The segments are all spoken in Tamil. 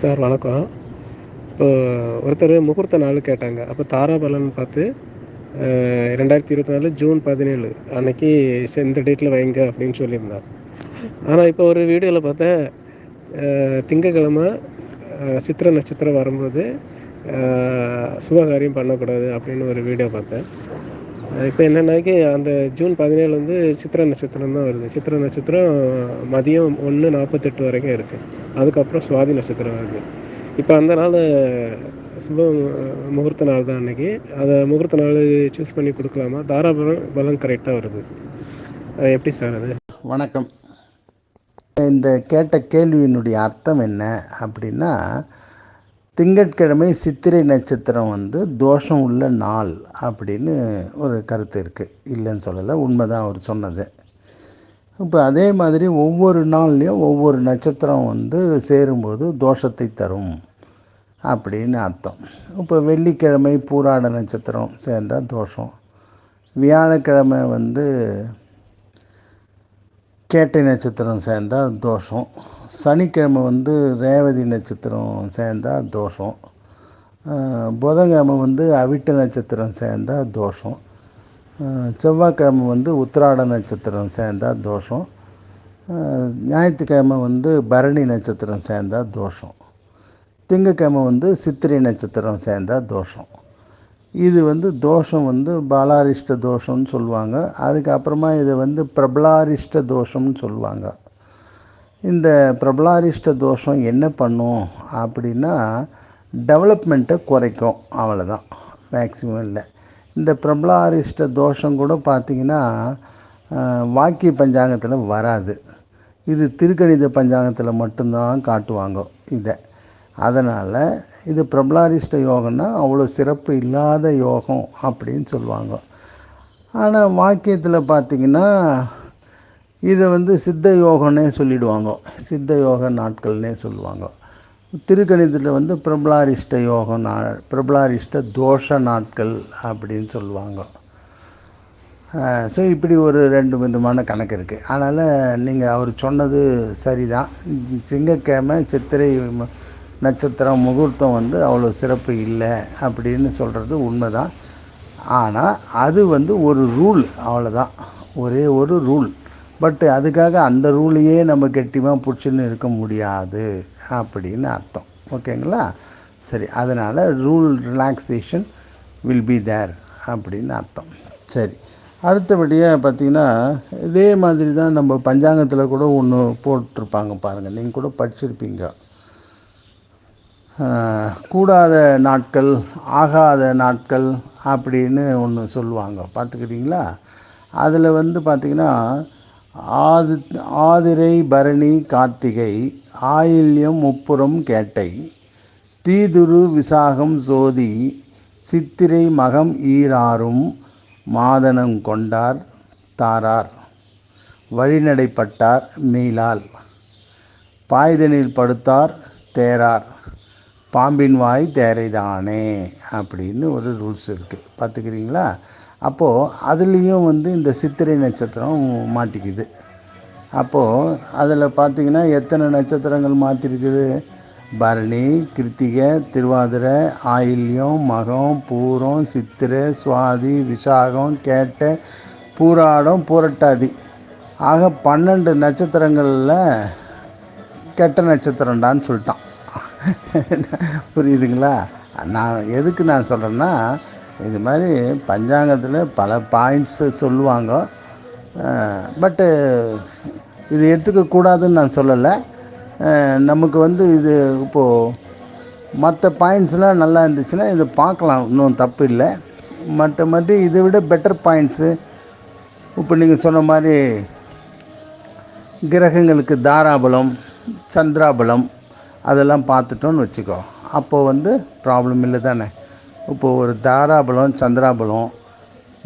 சார் வணக்கம். இப்போ ஒருத்தர் முகூர்த்த நாள் கேட்டாங்க. அப்போ தாராபலன் பார்த்து ரெண்டாயிரத்தி இருபத்தி நாலு ஜூன் பதினேழு அன்னைக்கு இந்த டேட்டில் வைங்க அப்படின்னு சொல்லியிருந்தார். ஆனால் இப்போ ஒரு வீடியோவில் பார்த்தேன் திங்கக்கிழமை சித்திர நட்சத்திரம் வரும்போது சுபகாரியம் பண்ணக்கூடாது அப்படின்னு ஒரு வீடியோ பார்த்தேன். இப்போ என்னென்னாக்கி அந்த ஜூன் பதினேழு வந்து சித்திரை நட்சத்திரம் தான் வருது. சித்திரை நட்சத்திரம் மதியம் ஒன்று நாற்பத்தெட்டு வரைக்கும் இருக்குது அதுக்கப்புறம் சுவாதி நட்சத்திரம் வருது. இப்போ அந்த நாள் சுப முகூர்த்த நாள் தான் அன்றைக்கி அதை முகூர்த்த நாள் சூஸ் பண்ணி கொடுக்கலாமா? தாராபலம் பலம் கரெக்டாக வருது. அது எப்படி சார் அது? வணக்கம். இந்த கேட்ட கேள்வியினுடைய அர்த்தம் என்ன அப்படின்னா திங்கட்கிழமை சித்திரை நட்சத்திரம் வந்து தோஷம் உள்ள நாள் அப்படின்னு ஒரு கருத்து இருக்குது இல்லைன்னு சொல்லலை உண்மை தான் அவர் சொன்னது. இப்போ அதே மாதிரி ஒவ்வொரு நாள்லேயும் ஒவ்வொரு நட்சத்திரம் வந்து சேரும்போது தோஷத்தை தரும் அப்படின்னு அர்த்தம். இப்போ வெள்ளிக்கிழமை பூராட நட்சத்திரம் சேர்ந்தால் தோஷம். வியாழக்கிழமை வந்து கேட்டை நட்சத்திரம் சேர்ந்தால் தோஷம். சனிக்கிழமை வந்து ரேவதி நட்சத்திரம் சேர்ந்தால் தோஷம். புதன்கிழமை வந்து அவிட்ட நட்சத்திரம் சேர்ந்தால் தோஷம். செவ்வாய்க்கிழமை வந்து உத்திராட நட்சத்திரம் சேர்ந்தால் தோஷம். ஞாயிற்றுக்கிழமை வந்து பரணி நட்சத்திரம் சேர்ந்தால் தோஷம். திங்கக்கிழமை வந்து சித்திரை நட்சத்திரம் சேர்ந்தால் தோஷம். இது வந்து தோஷம் வந்து பாலாரிஷ்ட தோஷம்னு சொல்லுவாங்க. அதுக்கப்புறமா இதை வந்து பிரபலாரிஷ்ட தோஷம்னு சொல்லுவாங்க. இந்த பிரபலாரிஷ்ட தோஷம் என்ன பண்ணும் அப்படின்னா டெவலப்மெண்ட்டை குறைக்கும். அவ்வளோதான் மேக்சிமம் இல்லை. இந்த பிரபலாரிஷ்ட தோஷம் கூட பார்த்திங்கன்னா வாக்கிய பஞ்சாங்கத்தில் வராது. இது திருக்கணித பஞ்சாங்கத்தில் மட்டும்தான் காட்டுவாங்க இதை. அதனால் இது பிரபலாரிஷ்ட யோகம்னா அவ்வளோ சிறப்பு இல்லாத யோகம் அப்படின்னு சொல்லுவாங்க. ஆனால் வாக்கியத்தில் பார்த்திங்கன்னா இதை வந்து சித்த யோகம்னே சொல்லிடுவாங்க. சித்த யோக நாட்கள்னே சொல்லுவாங்க. திருக்கணிதத்தில் வந்து பிரபலாரிஷ்ட யோகம் நா பிரபலாரிஷ்ட தோஷ நாட்கள் அப்படின்னு சொல்லுவாங்க. ஸோ இப்படி ஒரு ரெண்டு விதமான கணக்கு இருக்குது அதனால் நீங்கள் அவர் சொன்னது சரிதான். சிங்கக்கிழமை சித்திரை நட்சத்திரம் முகூர்த்தம் வந்து அவ்வளோ சிறப்பு இல்லை அப்படின்னு சொல்கிறது உண்மை தான் ஆனால் அது வந்து ஒரு ரூல் அவ்வளோதான். ஒரே ஒரு ரூல். பட் அதுக்காக அந்த ரூலையே நம்ம கெட்டிமாக பிடிச்சின்னு இருக்க முடியாது அப்படின்னு அர்த்தம். ஓகேங்களா? சரி அதனால் rule relaxation will be there அப்படின்னு அர்த்தம். சரி அடுத்தபடியாக பார்த்திங்கன்னா இதே மாதிரி தான் நம்ம பஞ்சாங்கத்தில் கூட ஒன்று போட்டிருப்பாங்க பாருங்கள் நீங்கள் கூட படிச்சிருப்பீங்க. கூடாத நாட்கள் ஆகாத நாட்கள் அப்படின்னு ஒன்று சொல்லுவாங்க. பார்த்துக்கிறீங்களா? அதில் வந்து பார்த்திங்கன்னா ஆதி ஆதிரை பரணி கார்த்திகை ஆயில்யம் முப்புறம் கேட்டை தீதுரு விசாகம் சோதி சித்திரை மகம் ஈராறும் மாதனம் கொண்டார் தாரார் வழிநடைப்பட்டார் மீளால் பாய்தனில் படுத்தார் தேரார். பாம்பின் வாய் தேரைதானே அப்படின்னு ஒரு ரூல்ஸ் இருக்குது பார்த்துக்கிறீங்களா? அப்போது அதுலேயும் வந்து இந்த சித்திரை நட்சத்திரம் மாட்டிக்குது. அப்போது அதில் பார்த்திங்கன்னா எத்தனை நட்சத்திரங்கள் மாற்றிருக்குது பரணி கிருத்திகை திருவாதிரை ஆயில்யம் மகம் பூரம் சித்திரை சுவாதி விசாகம் கேட்டை பூராடம் பூரட்டாதி. ஆக பன்னெண்டு நட்சத்திரங்களில் கெட்ட நட்சத்திரம்டான்னு சொல்லிட்டான். புரியுதுங்களா? நான் எதுக்கு நான் சொல்கிறேன்னா இது மாதிரி பஞ்சாங்கத்தில் பல பாயிண்ட்ஸு சொல்லுவாங்க. பட்டு இது எடுத்துக்கக்கூடாதுன்னு நான் சொல்லலை. நமக்கு வந்து இது இப்போது மற்ற பாயிண்ட்ஸ்லாம் நல்லா இருந்துச்சுன்னா இது பார்க்கலாம். இன்னும் தப்பு இல்லை. மற்ற மற்ற இதை விட பெட்டர் பாயிண்ட்ஸு இப்போ நீங்கள் சொன்ன மாதிரி கிரகங்களுக்கு தாராபலம் சந்திராபலம் அதெல்லாம் பார்த்துட்டோன்னு வச்சுக்கோ. அப்போது வந்து ப்ராப்ளம் இல்லை தானே? இப்போது ஒரு தாராபலம் சந்திராபலம்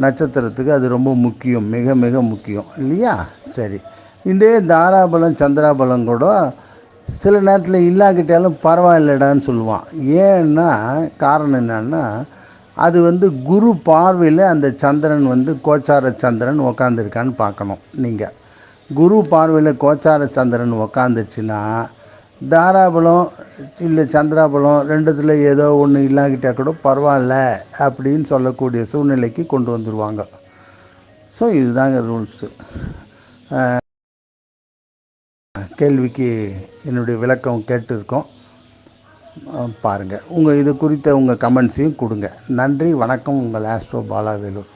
நட்சத்திரத்துக்கு அது ரொம்ப முக்கியம் மிக மிக முக்கியம். இல்லையா? சரி. இதே தாராபலம் சந்திராபலம் கூட சில நேரத்தில் இல்லாக்கிட்டாலும் பரவாயில்லடான்னு சொல்லுவான். ஏன்னா காரணம் என்னன்னா அது வந்து குரு பார்வையில் அந்த சந்திரன் வந்து கோச்சார சந்திரன் உக்காந்துருக்கான்னு பார்க்கணும். நீங்கள் குரு பார்வையில் கோச்சார சந்திரன் உக்காந்துச்சுன்னா தாராபலம் இல்லை சந்திராபலம் ரெண்டுத்தில் ஏதோ ஒன்று இல்லாக்கிட்டால் கூட பரவாயில்ல அப்படின்னு சொல்லக்கூடிய சூழ்நிலைக்கு கொண்டு வந்துடுவாங்க ஸோ இதுதாங்க ரூல்ஸு. கேள்விக்கு என்னுடைய விளக்கம் கேட்டிருக்கோம். பாருங்கள் உங்கள் இது குறித்த உங்கள் கமெண்ட்ஸையும் கொடுங்க. நன்றி வணக்கம். உங்கள் ஆஸ்ட்ரோ பாலாவேலூர்